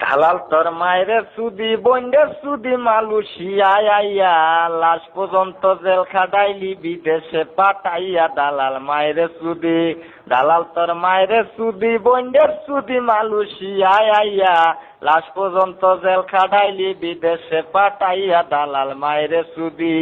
দালাল তোর মায়ের সুদি বন্ডের সুদি মালুসিয়ায় আইয়া, লাশ পর্যন্ত জেল খাটাইলি, বিদেশে পাঠাইয়া দালাল মায়ের সুদি, দালাল তোর মায়ের সুদি বন্ডের সুদি মালুসিয়ায় আইয়া, লাশ পর্যন্ত জেল খাটাইলি, বিদেশে পাঠাইয়া দালাল মায়ের সুদি।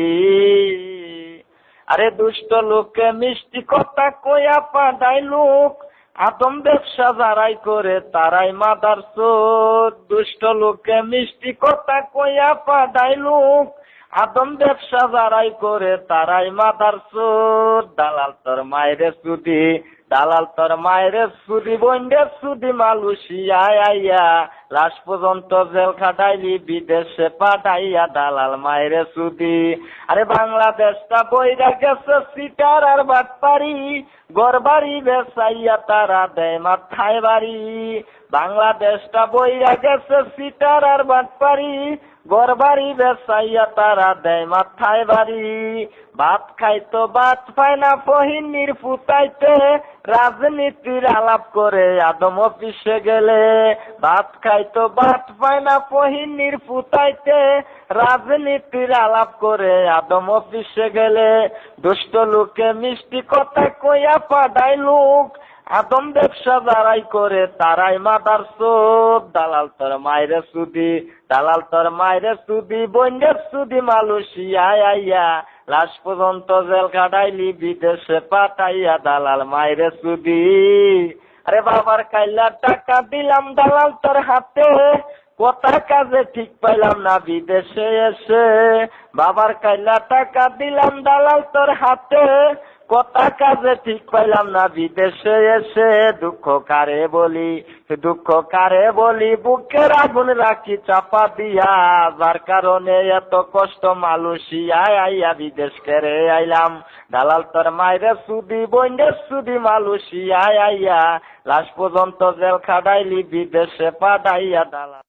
আরে দুষ্ট লোকে মিষ্টি কথা কইয়া পাঠাই লোক আদম ব্যবসা যারাই করে, তারাই মাদার চোর দুষ্ট লোকে মিষ্টি কথা কইয়া পাঠাই লোক। আদম ব্যবসা যারাই করে, তারাই মাদার চোর দালাল তোর মায়ের সুদি। দালাল তোর মায়ের সুদি বন্ডের সুদি মালুসিয়ায় আইয়া লাশ পর্যন্ত জেল খাটাইলি, বিদেশে পাঠাইয়া দালাল মায়ের সুদি। আরে বাংলাদেশটা বইরা গেছে, সিটার আর বাটপারি। গড়বাড়ি বেসাইয়া তারা দেয় মাথায় বাড়ি। বাংলাদেশটা বইরা গেছে, সিটার আর বাটপারি। গড়বাড়ি বেসাইয়া তারা দেয় মাথায় বাড়ি। ভাত খাইতো, ভাত পায় না, ফহিনীর ফুটাইতে। রাজনীতির আলাপ করে আদম অফিসে গেলে, ভাত খাইতো, ভাত পায় না ফহিনীর ফুটাইতে রাজনীতির আলাপ করে আদম অফিসে গেলে, দুষ্ট লোকে মিষ্টি কথা কইয়া পাঠাই লোক। আদম ব্যবসা যারাই করে, তারাই মাদার চোখ দালাল তোর মায়ের সুদি, দালাল তোর মায়ের সুদি বন্যের সুদি মালুসিয়ায় আইয়া লাশ পর্যন্ত জেল কাটাইলি, বিদেশে পাঠাইয়া দালাল মাইরে সুদি আরে বাবার কাইলা টাকা দিলাম দালাল তোর হাতে। কথা কাজে ঠিক পাইলাম না, বিদেশে এসে। বাবার কাইলা টাকা দিলাম দালাল তোর হাতে। কথা কাজে ঠিক পাইলাম না, বিদেশে এসে দুঃখ কারে বলি, দুঃখ কারে বলি, বুকের আগুন রাখি, চাপা দিয়া, যার কারণে এত কষ্ট মালুসিয়ায় আইয়া বিদেশ করে আইলাম। দালাল তোর মায়ের সুদি বন্ডের সুদি মালুসিয়ায় আইয়া, লাশ পর্যন্ত জেল খাটাইলি, বিদেশে পাঠাইয়া দালাল।